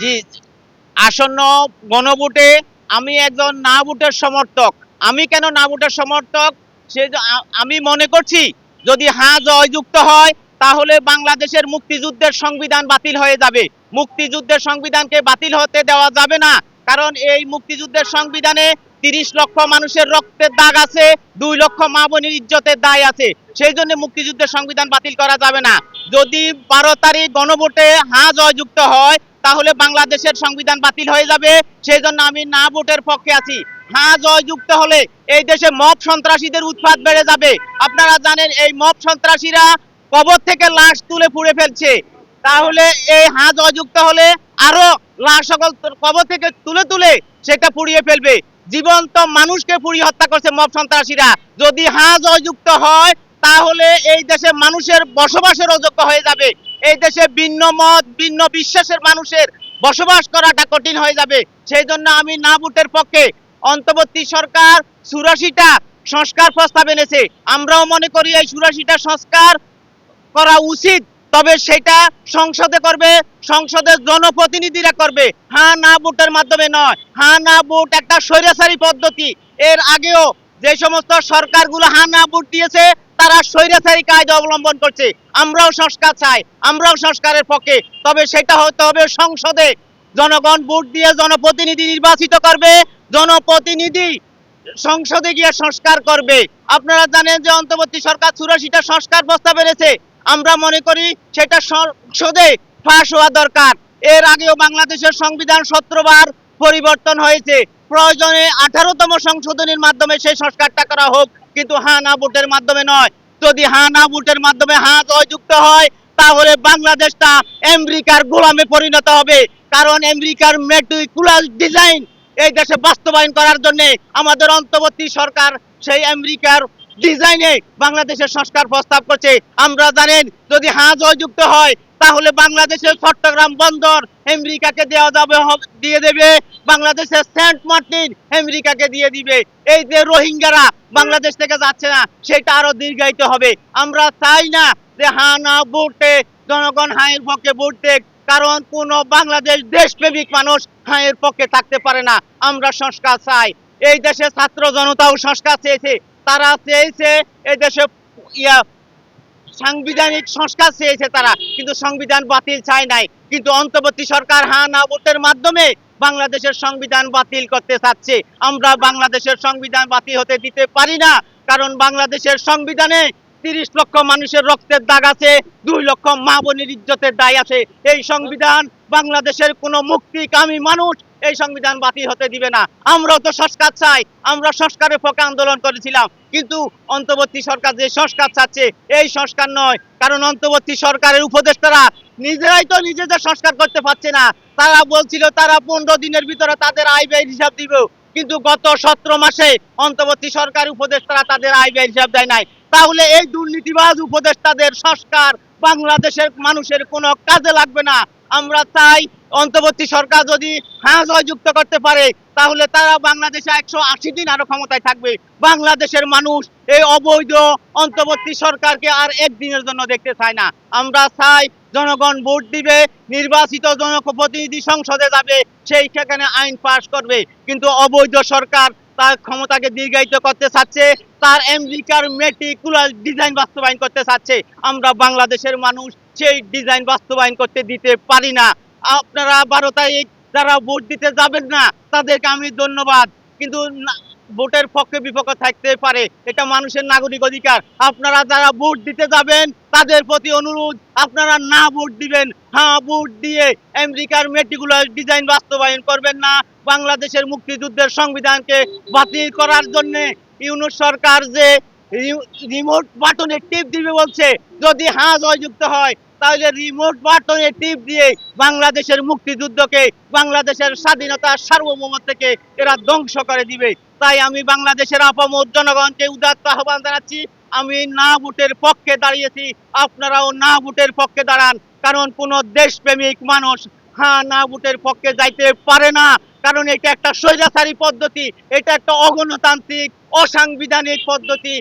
জি, আসন্ন গণভোটে আমি একজন না ভোটের সমর্থক। আমি কেন না ভোটের সমর্থক? সে আমি মনে করছি, যদি হ্যাঁ জয়যুক্ত হয়, তাহলে বাংলাদেশের মুক্তিযুদ্ধের সংবিধান বাতিল হয়ে যাবে। মুক্তিযুদ্ধের সংবিধানকে বাতিল হতে দেওয়া যাবে না, কারণ এই মুক্তিযুদ্ধের সংবিধানে তিরিশ লক্ষ মানুষের রক্তের দাগ আছে, দুই লক্ষ মা বোনের ইজ্জতের দায় আছে। সেই জন্য মুক্তিযুদ্ধের সংবিধান বাতিল করা যাবে না। যদি বারো তারিখ গণভোটে হ্যাঁ জয়যুক্ত হয়, তাহলে বাংলাদেশের সংবিধান বাতিল হয়ে যাবে। সেই জন্য আমি না ভোটের পক্ষে আছি। হ্যাঁ জয়যুক্ত হলে এই দেশে মব সন্ত্রাসীদের উৎপাত বেড়ে যাবে। আপনারা জানেন এই মব সন্ত্রাসীরা কবর থেকে লাশ তুলে পুড়ে ফেলছে। তাহলে এই হ্যাঁ জয়যুক্ত হলে আরও লাশ সকল কবর থেকে তুলে তুলে সেটা পুড়িয়ে ফেলবে। জীবন্ত মানুষকে পুড়িয়ে হত্যা করছে মব সন্ত্রাসীরা। যদি হ্যাঁ জয়যুক্ত হয়, তাহলে এই দেশে মানুষের বসবাসের অযোগ্য হয়ে যাবে। এই দেশে ভিন্ন মত, ভিন্ন বিশ্বাসের মানুষের বসবাস করাটা কঠিন হয়ে যাবে। সেই জন্য আমি না ভোটের পক্ষে অন্তর্বর্তী সরকার চুরাশিটা সংস্কার প্রস্তাব এনেছে। আমরাও মনে করি এই চুরাশিটা সংস্কার করা উচিত। তবে সেটা সংসদে করবে, সংসদের জনপ্রতিনিধিরা করবে। হ্যাঁ না ভোটের মাধ্যমে নয়। হ্যাঁ না ভোট একটা স্বৈরাচারী পদ্ধতি। এর আগেও যে সমস্ত সরকারগুলো হ্যাঁ না ভোট দিয়েছে, তারা স্বৈরাচারী কায়দা অবলম্বন করছে। আমরাও সংস্কার চাই, আমরাও সংস্কারের পক্ষে। তবে সেটা হতে হবে সংসদে। জনগণ ভোট দিয়ে জনপ্রতিনিধি নির্বাচিত করবে, জনপ্রতিনিধি সংসদে গিয়ে সংস্কার করবে। আপনারা জানেন যে অন্তর্বর্তী সরকার চুরাশিটা সংস্কার প্রস্তাব এনেছে। আমরা মনে করি সেটা সংসদে ফাঁস হওয়া দরকার। এর আগেও বাংলাদেশের সংবিধান সতেরোবার পরিবর্তন হয়েছে। প্রয়োজনে আঠারোতম সংশোধনীর মাধ্যমে সেই সংস্কারটা করা হোক, কিন্তু হ্যাঁ না ভোটের মাধ্যমে নয়। যদি হ্যাঁ না ভোটের মাধ্যমে হ্যাঁ জয়যুক্ত হয়, তাহলে বাংলাদেশটা আমেরিকার গোলামে পরিণত হবে। কারণ আমেরিকার মেট্রিকুলার ডিজাইন এই দেশে বাস্তবায়ন করার জন্য আমাদের অন্তর্বর্তী সরকার সেই আমেরিকার ডিজাইনে বাংলাদেশের সংস্কার প্রস্তাব করছে। আমরা জানেন, যদি হ্যাঁ জয়যুক্ত হয়, তাহলে বাংলাদেশের চট্টগ্রাম বন্দর আমেরিকাকে দেওয়া যাবে দিয়ে দেবে। বাংলাদেশের সেন্ট মার্টিন আমেরিকাকে দিয়ে দিবে। এই যে রোহিঙ্গারা বাংলাদেশ থেকে যাচ্ছে না, সেটা আরও দীর্ঘায়িত হবে। আমরা চাই না যে হ্যাঁ না ভোটে জনগণ হাঁয়ের পক্ষে ভোট দেখ কারণ কোন বাংলাদেশ দেশপ্রেমিক মানুষ হাঁয়ের পক্ষে থাকতে পারে না। আমরা সংস্কার চাই। এই দেশে ছাত্র জনতাও সংস্কার চেয়েছে। তারা চেয়েছে এই দেশে ইয়া সাংবিধানিক সংস্কার চেয়েছে তারা, কিন্তু সংবিধান বাতিল চায় নাই। কিন্তু অন্তর্বর্তী সরকার হা না ভোটের মাধ্যমে বাংলাদেশের সংবিধান বাতিল করতে চাচ্ছে। আমরা বাংলাদেশের সংবিধান বাতিল হতে দিতে পারি না, কারণ বাংলাদেশের সংবিধানে তিরিশ লক্ষ মানুষের রক্তের দাগ আছে, দুই লক্ষ মা বোনের ইজ্জতের দায় আছে। এই সংবিধান বাংলাদেশের কোনো মুক্তিকামী মানুষ এই সংবিধান বাতিল হতে দিবে না। আমরাও তো সংস্কার চাই, আমরা সংস্কারের পক্ষে আন্দোলন করেছিলাম। কিন্তু অন্তর্বর্তী সরকার যে সংস্কার চাচ্ছে, এই সংস্কার নয়। কারণ অন্তর্বর্তী সরকারের উপদেষ্টারা নিজেরাই তো নিজেদের সংস্কার করতে পারছে না। তারা বলছিল, তারা পনেরো দিনের ভিতরে তাদের আয় ব্যয় হিসাব দিবে। কিন্তু গত সতেরো মাসে অন্তর্বর্তী সরকার উপদেষ্টারা তাদের আয় ব্যয় হিসাব দেয় নাই। তাহলে এই দুর্নীতিবাজ উপদেষ্টাদের সংস্কার বাংলাদেশের মানুষের কোনো কাজে লাগবে না। আমরা চাই অন্তর্বর্তী সরকার যদি হ্যাঁ জয়যুক্ত করতে পারে, তাহলে তারা বাংলাদেশে একশো আশি দিন আরও ক্ষমতায় থাকবে। বাংলাদেশের মানুষ এই অবৈধ অন্তর্বর্তী সরকারকে আর একদিনের জন্য দেখতে চায় না। আমরা চাই জনগণ ভোট দিবে, নির্বাচিত জনপ্রতিনিধি সংসদে যাবে, সেই সেখানে আইন পাশ করবে। কিন্তু অবৈধ সরকার তার ক্ষমতাকে দীর্ঘায়িত করতে চাচ্ছে, তার আমেরিকার মেটিকুলার ডিজাইন বাস্তবায়ন করতে চাচ্ছে। আমরা বাংলাদেশের মানুষ, সেই ডিজাইন বাস্তবায়ন করতে দিতে পারি না। আপনারা বারো তারিখ যারা ভোট দিতে যাবেন না, তাদেরকে আমি ধন্যবাদ। কিন্তু ভোটের পক্ষে বিপক্ষে থাকতে পারে। এটা মানুষের নাগরিক অধিকার। আপনারা যারা ভোট দিতে যাবেন, তাদের প্রতি অনুরোধ, আপনারা না ভোট দিবেন হ্যাঁ ভোট দিয়ে আমেরিকার মেটিকুলার ডিজাইন বাস্তবায়ন করবেন না। বাংলাদেশের মুক্তিযুদ্ধের সংবিধানকে বাতিল করার জন্য ইউনুস সরকার যে রিমোট বাটনে টিপ দিবে বলছে, যদি হ্যাঁ জয়যুক্ত হয় তাহলে রিমোট বাটনে টিপ দিয়ে বাংলাদেশের মুক্তিযুদ্ধকে, বাংলাদেশের স্বাধীনতা সার্বভৌমত্বকে এরা ধ্বংস করে দিবে। তাই আমি বাংলাদেশের আপামর জনগণকে উদাত্ত আহ্বান জানাচ্ছি। আমি না ভোটের পক্ষে দাঁড়িয়েছি, আপনারাও না ভোটের পক্ষে দাঁড়ান। কারণ কোন দেশপ্রেমিক মানুষ হ্যাঁ না ভোটের পক্ষে যাইতে পারে না। কারণ এটা একটা স্বৈরাচারী পদ্ধতি, এটা একটা অগণতান্ত্রিক, অসাংবিধানিক পদ্ধতি।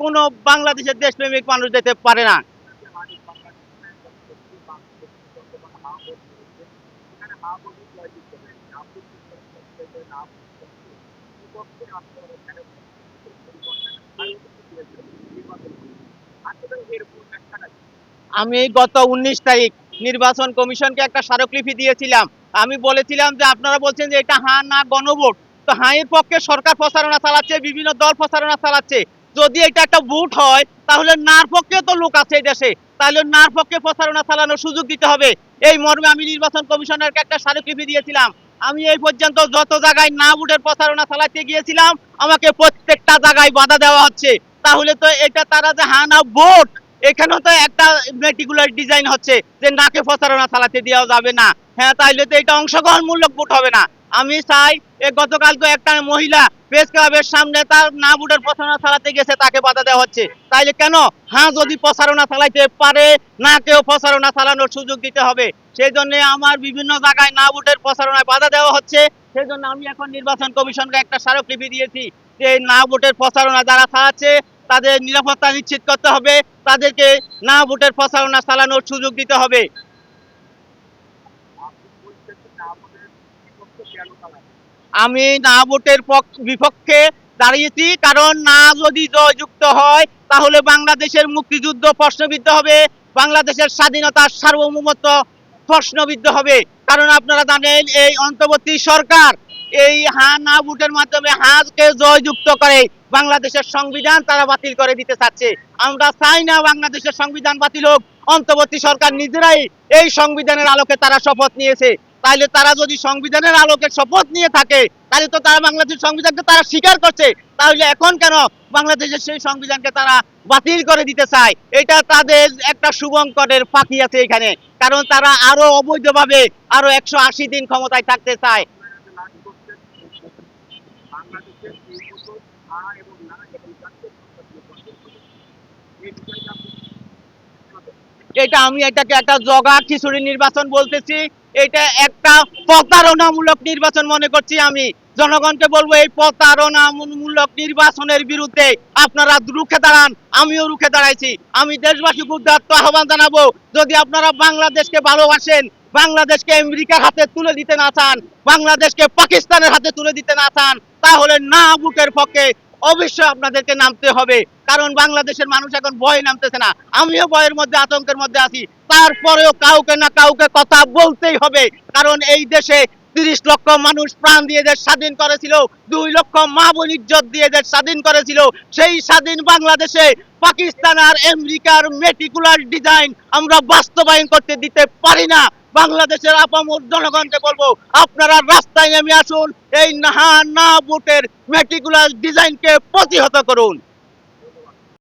কোনো বাংলাদেশের দেশপ্রেমিক মানুষ যেতে পারে না যে হানিফ বাংলাদেশে বাংলাদেশে বর্তমান হা ভোট রয়েছে এখানে হা ভোটে জয়যুক্ত হয়েছে আপনি কি মনে করছেন যে না বিপক্ষে আপনার এখানে পরিবর্তন আয়োজিত হয়েছে নির্বাচন আসলে এরকম একটা না আমি গত উনিশ তারিখ নির্বাচন কমিশনকে একটা স্মারকলিপি দিয়েছিলাম। আমি বলেছিলাম যে আপনারা বলছেন যে এটা হা না গণভোট। তো হ্যাঁ এর পক্ষে সরকার প্রচারণা চালাচ্ছে, বিভিন্ন দল প্রচারণা চালাচ্ছে। যদি এটা একটা ভোট হয়, তাহলে নার পক্ষে তো লোক আছে এই দেশে। তাহলে নার পক্ষে প্রচারণা চালানোর সুযোগ দিতে হবে। এই মর্মে আমি নির্বাচন কমিশনারকে একটা স্মারকলিপি দিয়েছিলাম। আমি এই পর্যন্ত যত জায়গায় না ভোটের প্রচারণা চালাতে গিয়েছিলাম, আমাকে প্রত্যেকটা জায়গায় বাধা দেওয়া হচ্ছে। তাহলে তো এটা তারা যে হানা ভোট এখানেও তো একটা মেটিকুলার ডিজাইন হচ্ছে যে নাকে প্রচারণা চালাতে দেওয়া যাবে না। হ্যাঁ তাইলে তো এটা অংশগ্রহণমূলক ভোট হবে না। আমি চাই গতকালকে একটা মহিলা প্রেস ক্লাবের সামনে তার না ভোটের প্রচারণা চালাতে গেছে, তাকে বাধা দেওয়া হচ্ছে। তাইলে কেন? হ্যাঁ যদি প্রচারণা চালাইতে পারে না কেউ প্রচারণা চালানোর সুযোগ দিতে হবে। সেই জন্য আমার বিভিন্ন জায়গায় না ভোটের প্রচারণায় বাধা দেওয়া হচ্ছে। সেই জন্য আমি এখন নির্বাচন কমিশনকে একটা স্মারকলিপি দিয়েছি যে না ভোটের প্রচারণা যারা চালাচ্ছে তাদের নিরাপত্তা নিশ্চিত করতে হবে, তাদেরকে না ভোটের প্রচারণা চালানোর সুযোগ দিতে হবে। আমি না ভোটের পক্ষ- বিপক্ষে দাঁড়িয়েছি, কারণ না যদি জয়যুক্ত হয়, তাহলে বাংলাদেশের মুক্তিযুদ্ধ প্রশ্নবিদ্ধ হবে, বাংলাদেশের স্বাধীনতার সার্বভৌমত্ব প্রশ্নবিদ্ধ হবে। কারণ আপনারা জানেন, এই অন্তর্বর্তী সরকার এই হা না ভোটের মাধ্যমে হাজকে জয়যুক্ত করে বাংলাদেশের সংবিধান তারা বাতিল করে দিতে চাচ্ছে। আমরা চাই না বাংলাদেশের সংবিধান বাতিল হোক। অন্তর্বর্তী সরকার নিজেরাই এই সংবিধানের আলোকে তারা শপথ নিয়েছে। তাইলে তারা যদি সংবিধানের আলোকে শপথ নিয়ে থাকে তাহলে তো তারা বাংলাদেশের সংবিধানকে তারা স্বীকার করছে। তাহলে এখন কেন বাংলাদেশের সেই সংবিধানকে তারা বাতিল করে দিতে চায়? এটা তাদের একটা শুভঙ্করের ফাঁকি আছে এখানে। কারণ তারা আরও অবৈধভাবে আরও একশো আশি দিন ক্ষমতায় থাকতে চায় লাভ করছেন বাংলাদেশের এই বছর হা এবং না এবং জাতীয় সংসদ নির্বাচন হবে। এই বিষয়টা আপনি কি বলবেন? এটা আমি এটাকে একটা জগা খিচুড়ি নির্বাচন বলতেছি, এটা একটা প্রতারণামূলক নির্বাচন মনে করছি আমি। জনগণকে বলব, এই প্রতারণামূলক নির্বাচনের বিরুদ্ধে আপনারা রুখে দাঁড়ান, আমিও রুখে দাঁড়াইছি। আমি দেশবাসীকে উদ্যাত্ত আহ্বান জানাব, যদি আপনারা বাংলাদেশকে ভালোবাসেন বাংলাদেশকে আমেরিকার হাতে তুলে দিতে না চান, বাংলাদেশকে পাকিস্তানের হাতে তুলে দিতে না চান, তাহলে না বুকের পক্ষে অবশ্যই আপনাদেরকে নামতে হবে। কারণ বাংলাদেশের মানুষ এখন ভয় নামতেছে না। আমিও ভয়ের মধ্যে, আতঙ্কের মধ্যে আছি। তারপরেও কাউকে না কাউকে কথা বলতেই হবে। কারণ এই দেশে তিরিশ লক্ষ মানুষ প্রাণ দিয়ে দেশ স্বাধীন করেছিল, দুই লক্ষ মা বোন ইজ্জত দিয়ে দেশ স্বাধীন করেছিল। সেই স্বাধীন বাংলাদেশে পাকিস্তান আর আমেরিকার মেটিকুলার ডিজাইন আমরা বাস্তবায়ন করতে দিতে পারি না। বাংলাদেশের আপামর জনগণকে বলব, আপনারা রাস্তায় নেমে আসুন, এই না না ভোটের মেটিকুলার ডিজাইনকে প্রতিহত করুন।